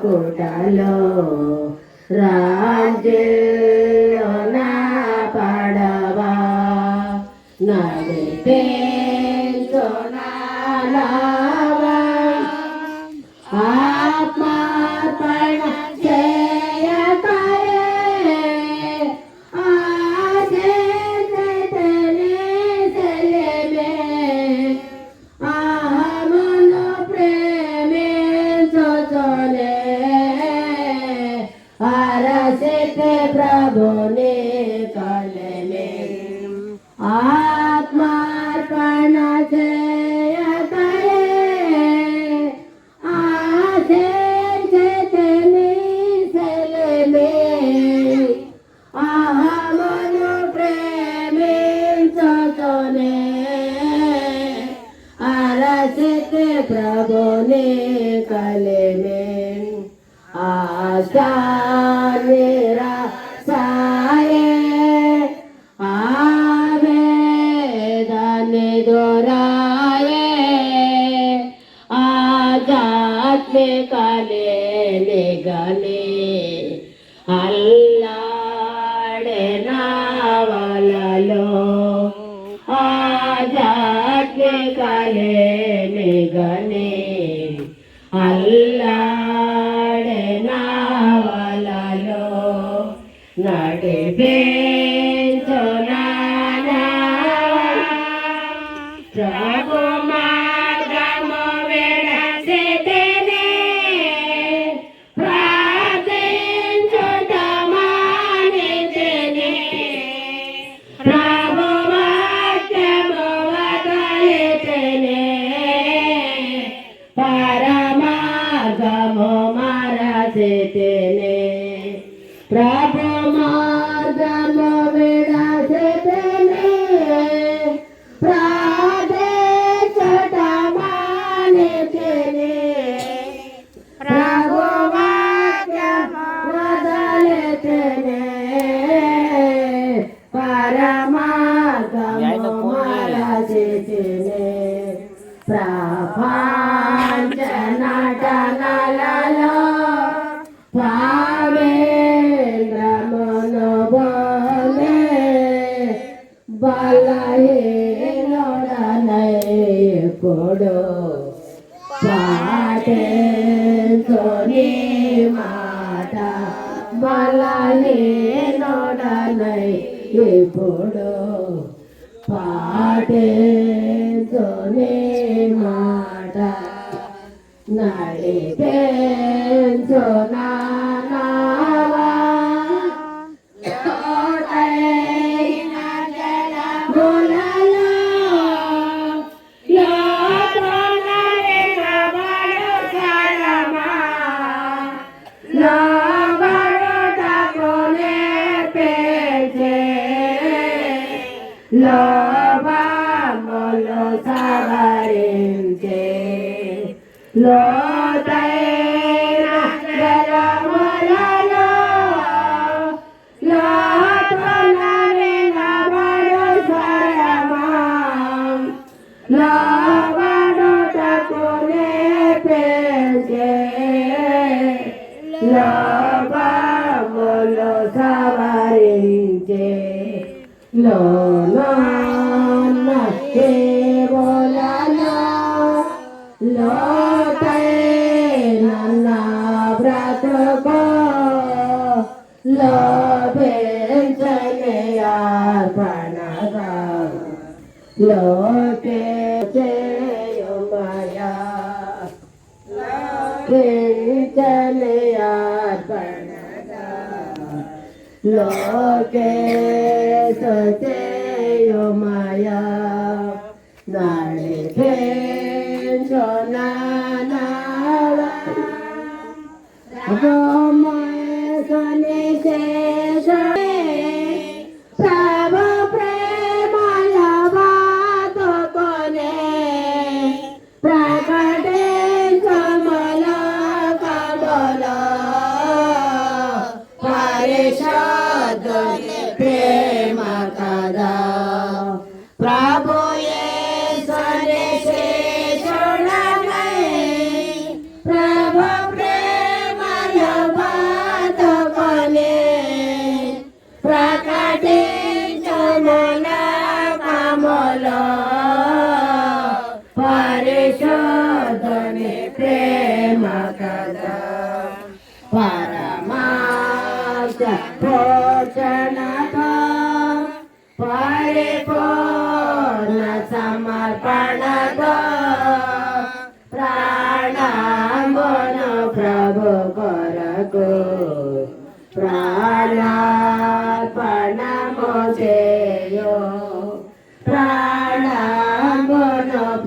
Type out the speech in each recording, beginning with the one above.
కోటలో రాజేలో నా పడవా నడిపే నా ಕಲೆನೆಗನೆ ಅಲ್ಲಾಡೆ ನಾವಲೋ ನಡೆ ಬೇ నై ఇప్పుడు పాటేతోనే మాట. నడిపేతో నా चलयापन लोके सते यो माया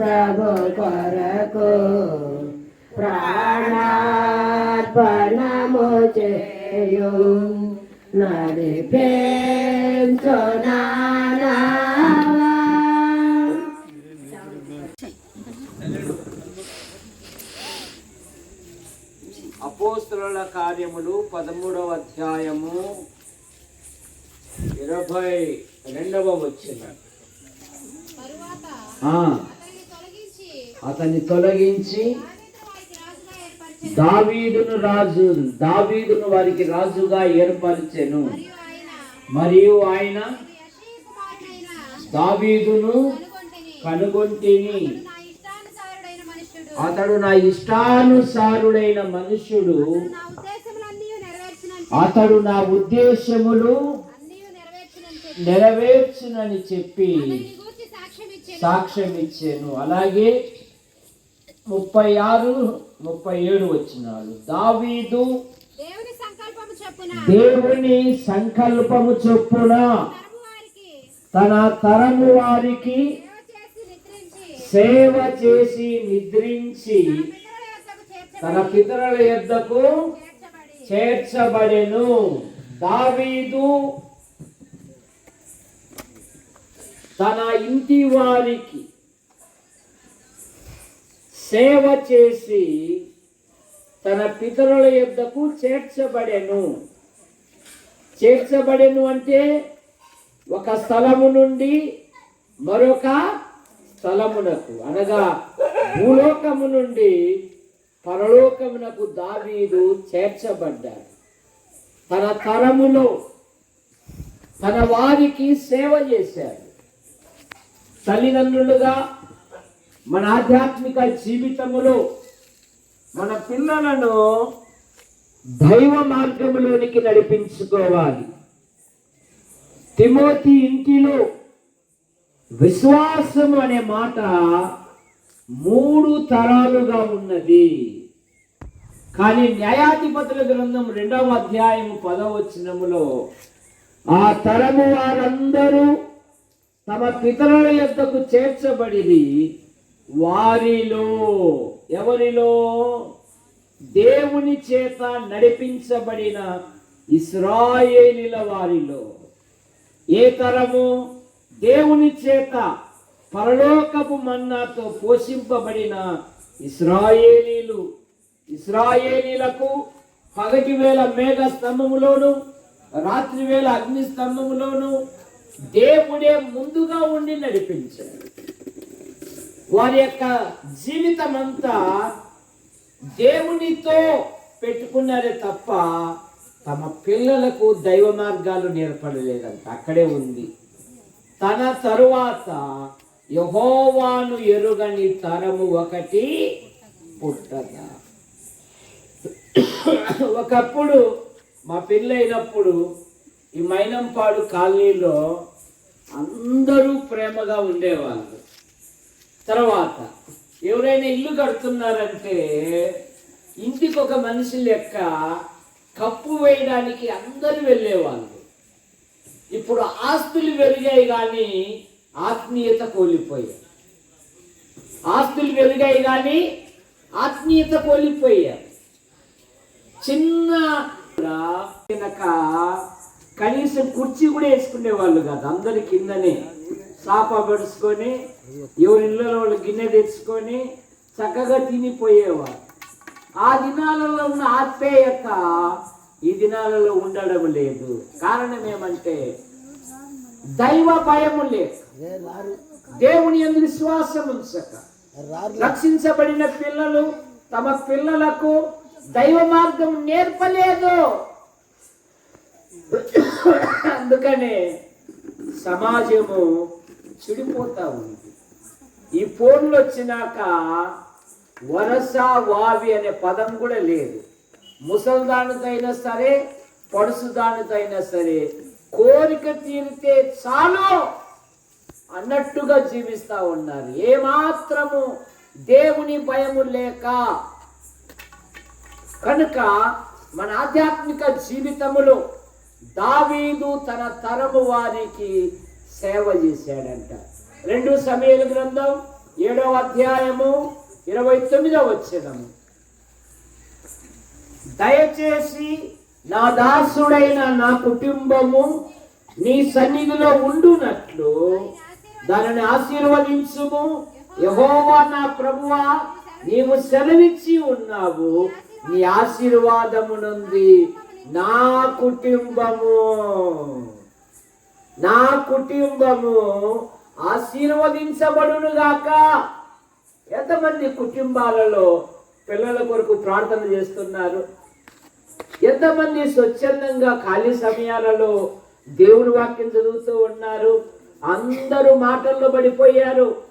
ప్రాణమును ప్రభు కొరకు ప్రాణార్పణము చేయు నడిపించు నానా. అపోస్తుల కార్యములు పదమూడవ అధ్యాయము ఇరవై రెండవ వచ్చిన తరువాత ఆ, అతన్ని తొలగించి దావీదును రాజు దావీదును వారికి రాజుగా ఏర్పరిచెను. మరియు ఆయన దావీదును కనుగొంటిని. అతడు నా ఇష్టానుసారుడైన మనుష్యుడు. అతడు నా ఉద్దేశములు నెరవేర్చినని చెప్పి సాక్ష్యం ఇచ్చాను అలాగే ముప్పై ఆరు ముప్పై ఏడు వచ్చినాడు. దావీదు దేవుని సంకల్పము చొప్పున. దేవుని సంకల్పము చొప్పున తరము వారికి తన తరము వారికి సేవ చేసి నిద్రించి తన పితరుల యొద్దకు చేర్చబడి. చేర్చబడెను. దావీదు తన ఇంటి వారికి సేవ చేసి తన పితరుల యొద్దకు చేర్చబడెను. చేర్చబడెను అంటే ఒక స్థలము నుండి మరొక స్థలమునకు అనగా భూలోకము నుండి పరలోకమునకు దావీదు చేర్చబడ్డాడు. తన తరములో తన వారికి సేవ చేశాడు. తల్లిదండ్రులుగా మన ఆధ్యాత్మిక జీవితములో మన పిల్లలను దైవ మార్గములోనికి నడిపించుకోవాలి. తిమోతి ఇంటిలో విశ్వాసం అనే మాట మూడు తరాలుగా ఉన్నది. కానీ న్యాయాధిపతుల గ్రంథం రెండవ అధ్యాయం పదవచనములో ఆ తరము వారందరూ తమ పితరుల యొక్కకు చేర్చబడి వారిలో ఎవరిలో? దేవుని చేత నడిపించబడిన ఇస్రాయేలీల వారిలో. ఏ తరము? దేవుని చేత పరలోకపు మన్నాతో పోషింపబడిన ఇస్రాయేలీలు. ఇస్రాయేలీలకు పగటివేళ మేఘ స్తంభములోను రాత్రివేళ అగ్ని స్తంభములోను దేవుడే ముందుగా ఉండి నడిపించాడు. వారి యొక్క జీవితం అంతా దేవునితో పెట్టుకున్నారే తప్ప తమ పిల్లలకు దైవ మార్గాలు నేర్పడలేదంట. అక్కడే ఉంది. తన తరువాత యహోవాను ఎరుగని తరము ఒకటి పుట్టదా ఒకప్పుడు మా పెళ్ళైనప్పుడు ఈ మైనంపాడు కాలనీలో అందరూ ప్రేమగా ఉండేవాళ్ళు. తర్వాత ఎవరైనా ఇల్లు కడుతున్నారంటే ఇంటికి ఒక మనిషి లెక్క కప్పు వేయడానికి అందరు వెళ్ళేవాళ్ళు. ఇప్పుడు ఆస్తులు పెరిగాయి కానీ ఆత్మీయత కోల్పోయారు. ఆస్తులు పెరిగాయి కానీ ఆత్మీయత కోల్పోయారు. చిన్న కనీసం కుర్చీ కూడా వేసుకునే వాళ్ళు కాదు అందరి కిందనే. సాపా పడుచుకొని ఎవరి ఇళ్ళలో వాళ్ళు గిన్నె తెచ్చుకొని చక్కగా తినిపోయేవారు. ఆ దినాలలో ఉన్న ఆత్మీయత ఈ దినాలలో ఉండడం లేదు. కారణం ఏమంటే దైవ భయము లేదు. దేవుని ఎందు విశ్వాసం ఉంచక. రక్షించబడిన పిల్లలు తమ పిల్లలకు దైవ మార్గం నేర్పలేదు. అందుకనే సమాజము చెడిపోతా ఉంది ఈ ఫోన్లు వచ్చినాక వరస వావి అనే పదం కూడా లేదు. ముసలిదానికైనా సరే పడుసుదానికైనా సరే కోరిక తీరితే చాలు అన్నట్టుగా జీవిస్తా ఉన్నారు. ఏమాత్రము దేవుని భయము లేక కనుక మన ఆధ్యాత్మిక జీవితములో దావీదు తన తరము వారికి సేవ చేశాడంట. రెండు సమయాల గ్రంథం ఏడవ అధ్యాయము ఇరవై తొమ్మిదవ వచ్చేదము దయచేసి నా దాసుడైన నా కుటుంబము నీ సన్నిధిలో ఉండునట్లు దానిని ఆశీర్వదించుము. యహోవా నా ప్రభువా నీవు సెలవిచ్చి ఉన్నావు. నీ ఆశీర్వాదము నుండి నా కుటుంబము. నా కుటుంబము ఆశీర్వదించబడునుగాక. ఎంతమంది కుటుంబాలలో పిల్లల కొరకు ప్రార్థన చేస్తున్నారు? ఎంతమంది స్వచ్ఛందంగా ఖాళీ సమయాలలో దేవుని వాక్యం చదువుతూ ఉన్నారు? అందరూ మాటల్లో పడిపోయారు.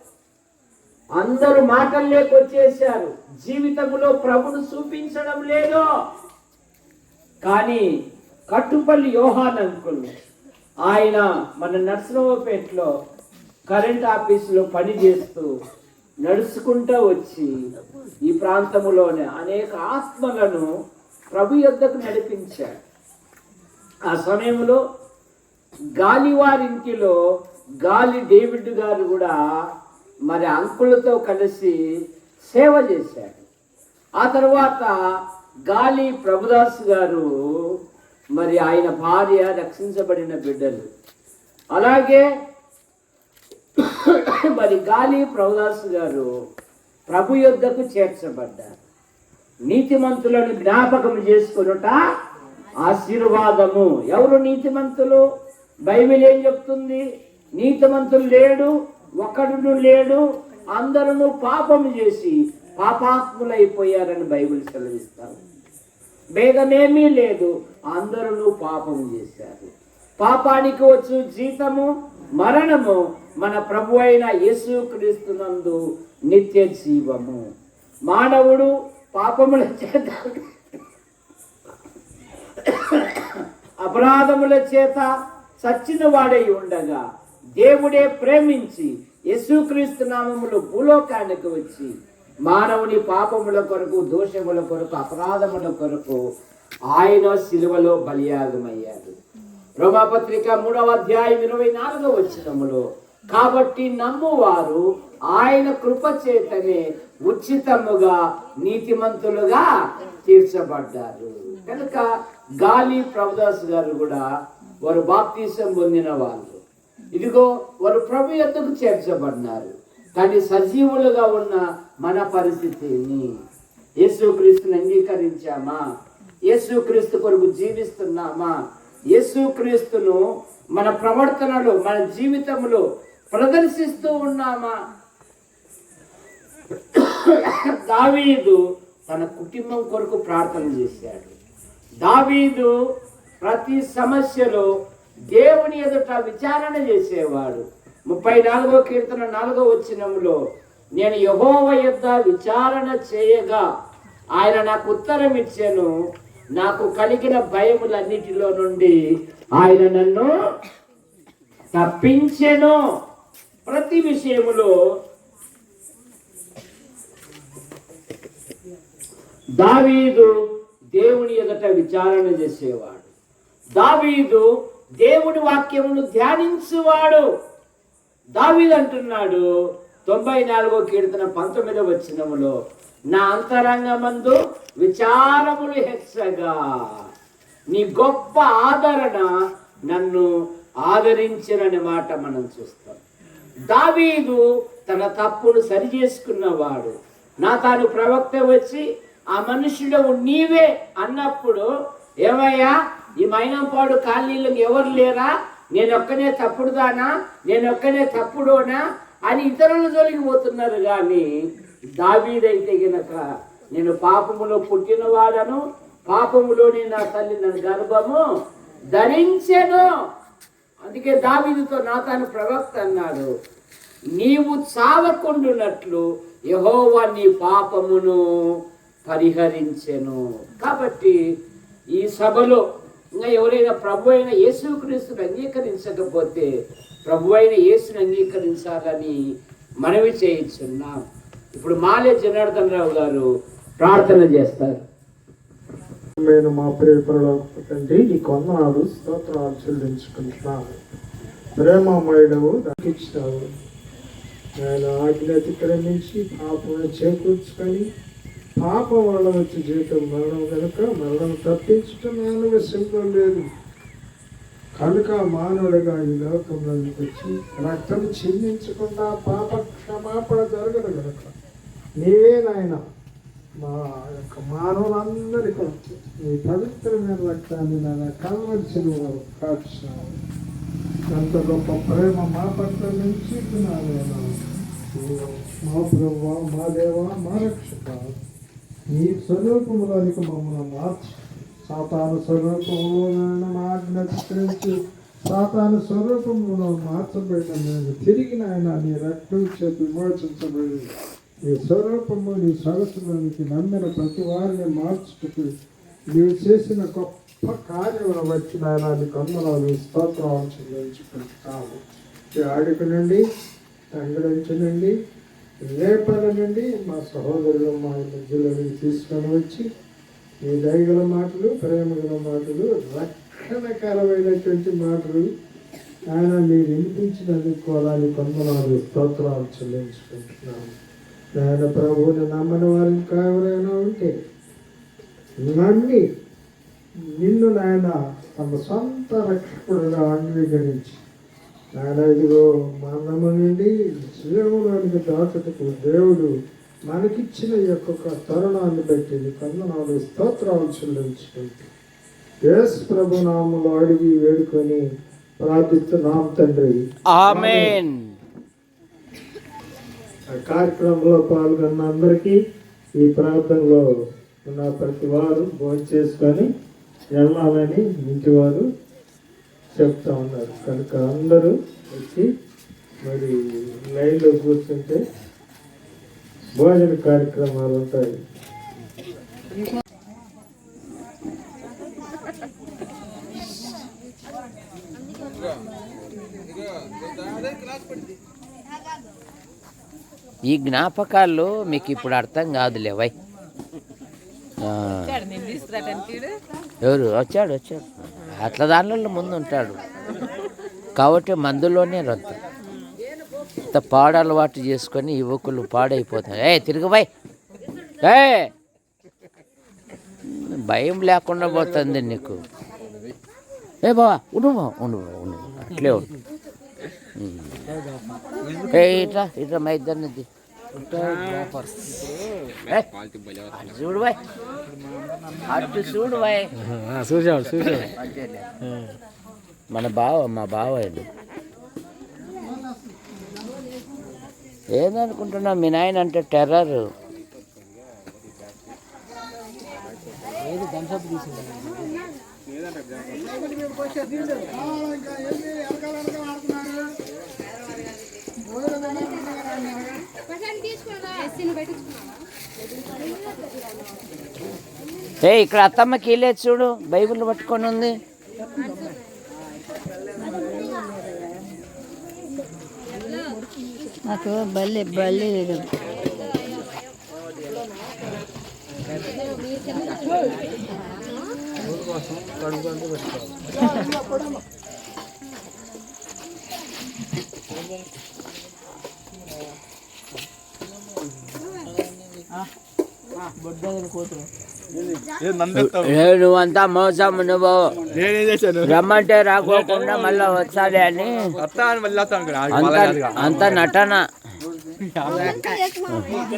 అందరూ మాటల్లోకి వచ్చేసారు జీవితంలో ప్రభును చూపించడం లేదు. కానీ కట్టుపల్లి యోహాన్ అంకుల్ ఆయన మన నర్సరావుపేటలో కరెంట్ ఆఫీసులో పని చేస్తూ నడుచుకుంటూ వచ్చి ఈ ప్రాంతంలోనే అనేక ఆత్మలను ప్రభు యొద్దకు నడిపించాడు. ఆ సమయంలో గాలివారింటిలో గాలి డేవిడ్ గారు కూడా మరి అంకులతో కలిసి సేవ చేశాడు. ఆ తర్వాత గాలి ప్రభుదాస్ గారు మరి ఆయన భార్య రక్షించబడిన బిడ్డలు. అలాగే మరి గాలి ప్రభుదాస్ గారు ప్రభు యుద్ధకు చేర్చబడ్డారు. నీతిమంతులను జ్ఞాపకం చేసుకొనుట ఆశీర్వాదము. ఎవరు నీతిమంతులు? బైబిల్ ఏం చెప్తుంది? నీతిమంతులు లేడు ఒకడును లేడు అందరూ పాపం చేసి పాపాత్ములైపోయారని బైబిల్ సెలవిస్తారు భేదమేమీ లేదు. అందరూ పాపం చేశారు. పాపానికి వచ్చు జీతము మరణము మన ప్రభు అయిన యేసుక్రీస్తునందు నిత్య జీవము. మానవుడు పాపముల చేత అపరాధముల చేత చచ్చిన వాడై ఉండగా దేవుడే ప్రేమించి యేసుక్రీస్తు నామములు భూలోకానికి వచ్చి మానవుని పాపముల కొరకు దోషముల కొరకు అపరాధముల కొరకు ఆయన శిలువలో బలియాగమయ్యాడు. రోమాపత్రిక మూడవ అధ్యాయం ఇరవై నాలుగో వచ్చినములో కాబట్టి నమ్మువారు ఆయన కృప చేతనే ఉచితముగా నీతిమంతులుగా తీర్చబడ్డారు. కనుక గాలి ప్రభుదాస్ గారు కూడా వారు బాప్తీసం పొందిన వాళ్ళు. ఇదిగో వారు ప్రభు యొద్దకు చేర్చబడినారు? కానీ సజీవులుగా ఉన్న మన పరిస్థితిని యేసుక్రీస్తుని అంగీకరించామా? యేసుక్రీస్తు కొరకు జీవిస్తున్నామా? యేసుక్రీస్తును మన ప్రవర్తనలో మన జీవితంలో ప్రదర్శిస్తూ ఉన్నామా? దావీదు తన కుటుంబం కొరకు ప్రార్థన చేశాడు. దావీదు ప్రతి సమస్యలో దేవుని ఎదుట విచారణ చేసేవాడు. ముప్పై నాలుగో కీర్తన నాలుగో వచ్చినంలో నేను యహోవ యొద్ద విచారణ చేయగా ఆయన నాకు ఉత్తరం ఇచ్చాను నాకు కలిగిన భయములన్నిటిలో నుండి ఆయన నన్ను తప్పించెను. ప్రతి విషయములో దావీదు దేవుని ఎదుట విచారణ చేసేవాడు. దావీదు దేవుడి వాక్యమును ధ్యానించువాడు. దావీదు అంటున్నాడు తొంభై నాలుగో కీర్తన పంతొమ్మిదో వచ్చినములో నా అంతరంగమందు విచారములు హెచ్చగా. నీ గొప్ప ఆదరణ నన్ను ఆదరించినని మాట మనం చూస్తాం. దావీదు తన తప్పును సరి చేసుకున్నవాడు నా తాను ప్రవక్త వచ్చి ఆ మనుషుడు నీవే అన్నప్పుడు ఏమయ్యా ఈ మైనంపాడు కాలనీలో ఎవరు లేరా? నేనొక్కనే తప్పుడుదానా? నేనొక్కనే తప్పుడోనా? అని ఇతరుల జోలికి పోతున్నారు కానీ దావీదైతే గనక నేను పాపములో పుట్టినవాడను పాపములోని నా తల్లి నన్ను గర్భము ధరించెను. అందుకే దావీదుతో నా తాను ప్రవక్త అన్నాడు నీవు చావకుండునట్లు యహోవా నీ పాపమును పరిహరించెను. కాబట్టి ఈ సభలో ఇంకా ఎవరైనా ప్రభు అయిన యేసుక్రీస్తుని అంగీకరించకపోతే ప్రభు అయిన యేసుని అంగీకరించాలని మనవి చేయించున్నాం. ఇప్పుడు మాలే జనార్దన్ రావు గారు ప్రార్థన చేస్తారు. నేను మా ప్రియపరుడు తండ్రి నీ కొందనాలు స్తోత్రాలు చెల్లించుకుంటున్నాను. ప్రేమమయుడవు దక్కించావు ఆయన ఆజ్ఞ అతిక్రమించి పాపను చేకూర్చుకొని పాపం వల్ల వచ్చి జీవితం మరణం కనుక మరణం తప్పించడం మానవ సింహం లేదు. కనుక మానవుడిగా ఈ లోకంలోకి వచ్చి రక్తం చిందించకుండా పాప క్షమాపణ జరగదు కనుక నీవే నాయన మా యొక్క మానవులందరి కొరకు మీ పవిత్రమైన రక్తాన్ని నా కలవలసిన వారు కాచున్నావు ఎంత గొప్ప ప్రేమ మా పట్ల నుంచి మా ప్రభు మా దేవ మా రక్షక. నీ స్వరూపంలోనికి మమ్మల్ని మార్చి. సాతాన స్వరూపంలో మా ఆజ్ఞ చిత్రించి. సాతాను స్వరూపంలో మార్చబడిన నేను తిరిగి నాయన నీ రక్తం చేతి విమోచించబడింది నీ స్వరూపము నీ సరస్సులోనికి నమ్మిన ప్రతి వారిని మార్చుటకు నీవు చేసిన గొప్ప కార్యమును వచ్చిన నాయన నీకు అందరాలు స్తోత్రం చెల్లించుకుంటాము ఈ ఆడిక నుండి తండ్రి నుండి రేపల నుండి మా సహోదరులు మా మధ్యలోకి తీసుకొని వచ్చి మీ దయగల మాటలు ప్రేమగల మాటలు రక్షణకరమైనటువంటి మాటలు ఆయన మీరు వినిపించినందుకు కూడా నీ కొందనాలు స్తోత్రాలు చెల్లించుకుంటున్నాము. నాయన ప్రభువుని నమ్మని వారు ఇంకా ఎవరైనా ఉంటే నమ్మి నిన్ను నాయన తమ సొంత రక్షకుడుగా అంగీకరించి నాయన ఇదిగో మరణము నుండి జీవములోనికి దాచటకు దేవుడు మనకిచ్చిన యొక్క తరుణాన్ని బట్టి కందనాలు స్తోత్రాలు చెల్లించుకుంటూ యేసు ప్రభు అడిగి వేడుకొని ప్రార్థిస్తున్నాం తండ్రి. ఆమెన్. కార్యక్రమంలో పాల్గొన్న అందరికీ ఈ ప్రాంతంలో ఉన్న ప్రతి వారు భోజనం చేసుకొని వెళ్ళాలని ఇంటివారు చెప్తా ఉన్నారు. కనుక అందరూ వచ్చి మరి లైన్లో కూర్చుంటే భోజన కార్యక్రమాలు ఉంటాయి. ఈ జ్ఞాపకాలు మీకు ఇప్పుడు అర్థం కాదులే వై. ఎవరు? వచ్చాడు వచ్చాడు. అట్లా దానిలో ముందు ఉంటాడు. కాబట్టి మందులోనే రద్దు. ఇంత పాడలవాటు చేసుకొని యువకులు పాడైపోతారు ఏ తిరుగుబాయ్ ఏ భయం లేకుండా పోతుంది నీకు. ఏ బావా ఉండు బావ ఉండు బావ, ఉండు అట్లే ఉండు. ఇట్లా ఇట్లా మా ఇద్దరిని చూడు బాయ్. అటు చూడు బాయ్. చూసాడు చూసాడు అంతేలే. మన బావ మా బావ ఇది. ఏదనుకుంటున్నా మీ నాయన అంటే టెర్రర్ ఏ ఇక్కడ అత్తమ్మకి వెళ్ళేది చూడు బైబిల్ పట్టుకొని ఉంది. నాకు బల్లి బల్లి నువ్వంతా మోసం నువ్వు రమ్మంటే రాకోకుండా మళ్ళీ వచ్చాలి అని అంత నటన.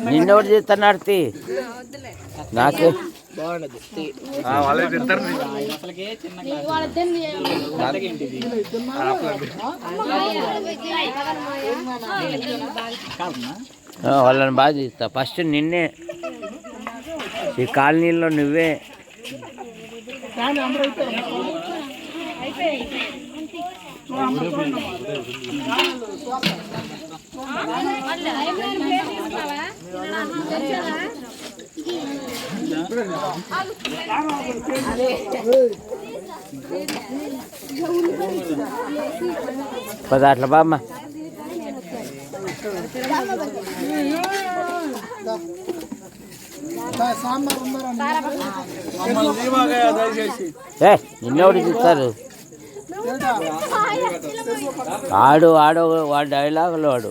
నిన్నోడు చేస్తున్నాడు తీ? నాకే వాళ్ళని బాగా తీస్తా ఫస్ట్ నిన్నే ఈ కాలనీలో నువ్వే. పద అట్లా బామ్మ ఏ నిన్నోడు చూస్తారు? ఆడు ఆడు వాడు డైలాగులు వాడు.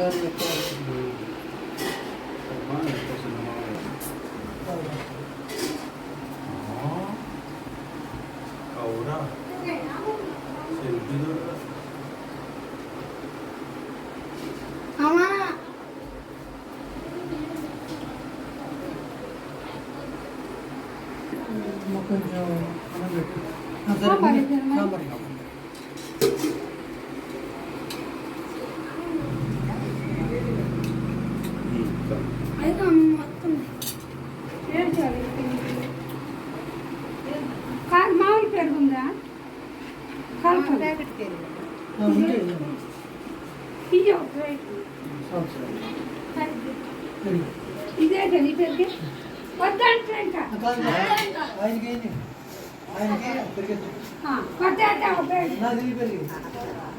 grande mecânico. వద్దంటే ఇంకా ఆ, వద్దంటే ఒక ప్లేట్. సాంబార్